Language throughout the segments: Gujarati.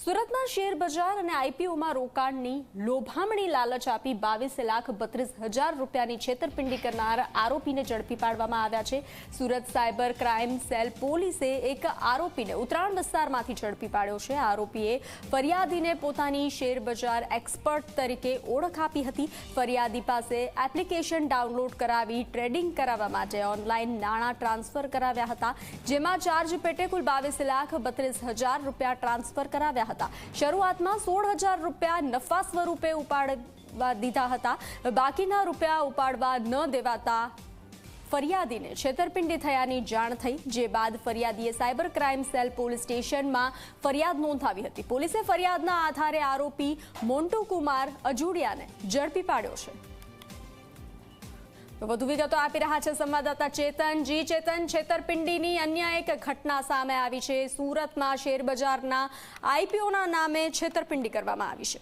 સુરતના શેર બજાર અને આઈપીઓમાં રોકાણની લોભામણી લાલચ આપી બાવીસ લાખ બત્રીસ હજાર રૂપિયાની છેતરપિંડી કરનાર આરોપીને ઝડપી પાડવામાં આવ્યા છે. સુરત સાયબર ક્રાઇમ સેલ પોલીસે એક આરોપીને ઉત્તરાયણ વિસ્તારમાંથી ઝડપી પાડ્યો છે. આરોપીએ ફરિયાદીને પોતાની શેર બજાર એક્સપર્ટ તરીકે ઓળખ આપી હતી. ફરિયાદી પાસે એપ્લિકેશન ડાઉનલોડ કરાવી ટ્રેડિંગ કરાવવા માટે ઓનલાઈન નાણાં ટ્રાન્સફર કરાવ્યા હતા, જેમાં ચાર્જ પેટે કુલ બાવીસ લાખ બત્રીસ હજાર રૂપિયા ટ્રાન્સફર કરાવ્યા હતા. શરૂઆતમાં સોળ હજાર રૂપિયા નફા સ્વરૂપે ઉપાડવા દીધા હતા. બાકીના રૂપિયા ઉપાડવા ન દેવાતા ફરિયાદીને છેતરપિંડી થયાની જાણ થઈ, જે બાદ ફરિયાદીએ સાયબર ક્રાઇમ સેલ પોલીસ સ્ટેશનમાં ફરિયાદ નોંધાવી હતી. પોલીસે ફરિયાદના આધારે આરોપી મોન્ટુ કુમાર અજુડિયાને ઝડપી પાડ્યો છે. વધુ વિગતો આપી રહ્યા છે સંવાદદાતા ચેતન. જી ચેતન, છેતરપિંડીની અન્ય એક ઘટના સામે આવી છે. સુરતમાં શેર બજારના આઈપીઓના નામે છેતરપિંડી કરવામાં આવી છે.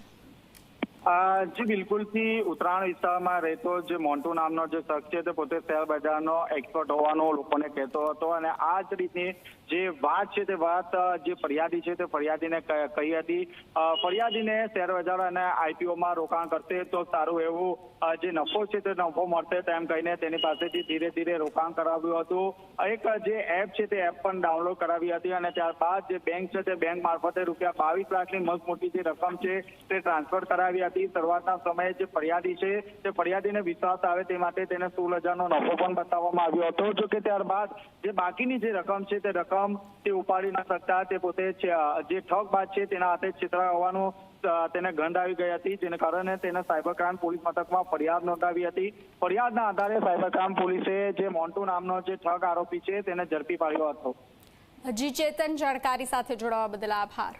જી, બિલકુલથી ઉત્તરાયણ વિસ્તારમાં રહેતો જે મોન્ટુ નામનો જે શખ્સ છે, તે પોતે શેર બજારનો એક્સપર્ટ હોવાનો લોકોને કહેતો હતો અને આ જ રીતની જે વાત છે, તે વાત જે ફરિયાદી છે, તે ફરિયાદીને કહી હતી. ફરિયાદીને શેર બજાર અને આઈપીઓમાં રોકાણ કરશે તો સારું એવું જે નફો છે, તે નફો મળશે તેમ કહીને તેની પાસેથી ધીરે ધીરે રોકાણ કરાવ્યું હતું. એક જે એપ છે, તે એપ પણ ડાઉનલોડ કરાવી હતી અને ત્યારબાદ જે બેંક છે, તે બેંક મારફતે રૂપિયા બાવીસ લાખની મસ્ત મોટી જે રકમ છે, તે ટ્રાન્સફર કરાવી હતી. શરૂઆતના સમયે જે ફરિયાદી છે તે ફરિયાદીને વિશ્વાસ આવે તે માટે તેને સોળ હજારનો નફો પણ બતાવવામાં આવ્યો હતો. જો કે ત્યારબાદ જે બાકીની જે રકમ છે, તે રકમ તે ઉપાડી ન શકતા તે પોતે જે ઠગબાજ છે, તેના હાથે છેતરા હોવાનું તેને ગંધ આવી ગઈ હતી, જેને કારણે તેને સાયબર ક્રાઇમ પોલીસ મથકમાં ફરિયાદ નોંધાવી હતી. ફરિયાદના આધારે સાયબર ક્રાઇમ પોલીસે જે મોન્ટુ નામનો જે ઠગ આરોપી છે, તેને ઝડપી પાડ્યો હતો. જી ચેતન જાણકારી સાથે જોડાવા બદલ આભાર.